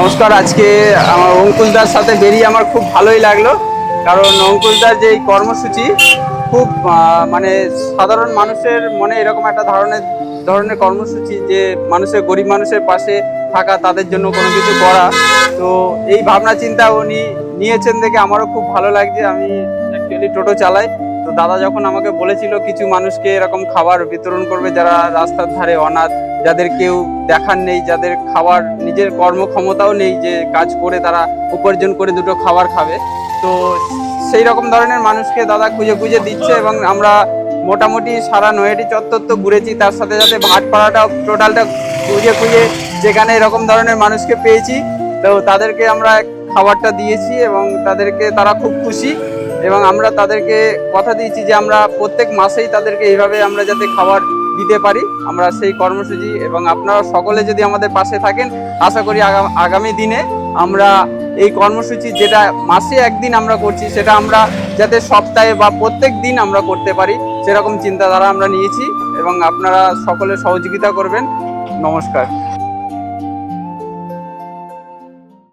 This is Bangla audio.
নমস্কার, আজকে আমার অঙ্কুশদার সাথে বেরিয়ে আমার খুব ভালোই লাগল। কারণ অঙ্কুশদার যে কর্মসূচি খুব মানে সাধারণ মানুষের মনে এরকম একটা ধরনের ধরনের কর্মসূচি যে মানুষের, গরিব মানুষের পাশে থাকা, তাদের জন্য কোনো কিছু করা। তো এই ভাবনা চিন্তা উনি নিয়েছেন দেখে আমারও খুব ভালো লাগছে। আমি অ্যাকচুয়ালি টোটো চালাই। তো দাদা যখন আমাকে বলেছিল কিছু মানুষকে এরকম খাবার বিতরণ করবে যারা রাস্তার ধারে অনাথ, যাদের কেউ দেখার নেই, যাদের খাবার, নিজের কর্মক্ষমতাও নেই যে কাজ করে তারা উপার্জন করে দুটো খাবার খাবে, তো সেই রকম ধরনের মানুষকে দাদা খুঁজে খুঁজে দিচ্ছে এবং আমরা মোটামুটি সারা নয়াটি চত্বর তো ঘুরেছি, তার সাথে সাথে ভাটপাড়াটা টোটালটা খুঁজে খুঁজে যেখানে এরকম ধরনের মানুষকে পেয়েছি, তো তাদেরকে আমরা খাবারটা দিয়েছি এবং তাদেরকে তারা খুব খুশি। এবং আমরা তাদেরকে কথা দিয়েছি যে আমরা প্রত্যেক মাসেই তাদেরকে এইভাবে আমরা যাতে খাবার দিতে পারি। আমরা সেই কর্মসূচি এবং আপনারা সকলে যদি আমাদের পাশে থাকেন, আশা করি আগা- আগামী দিনে আমরা এই কর্মসূচি যেটা মাসে একদিন আমরা করছি, সেটা আমরা যাতে সপ্তাহে বা প্রত্যেক দিন আমরা করতে পারি, সেরকম চিন্তাধারা আমরা নিয়েছি এবং আপনারা সকলে সহযোগিতা করবেন। নমস্কার।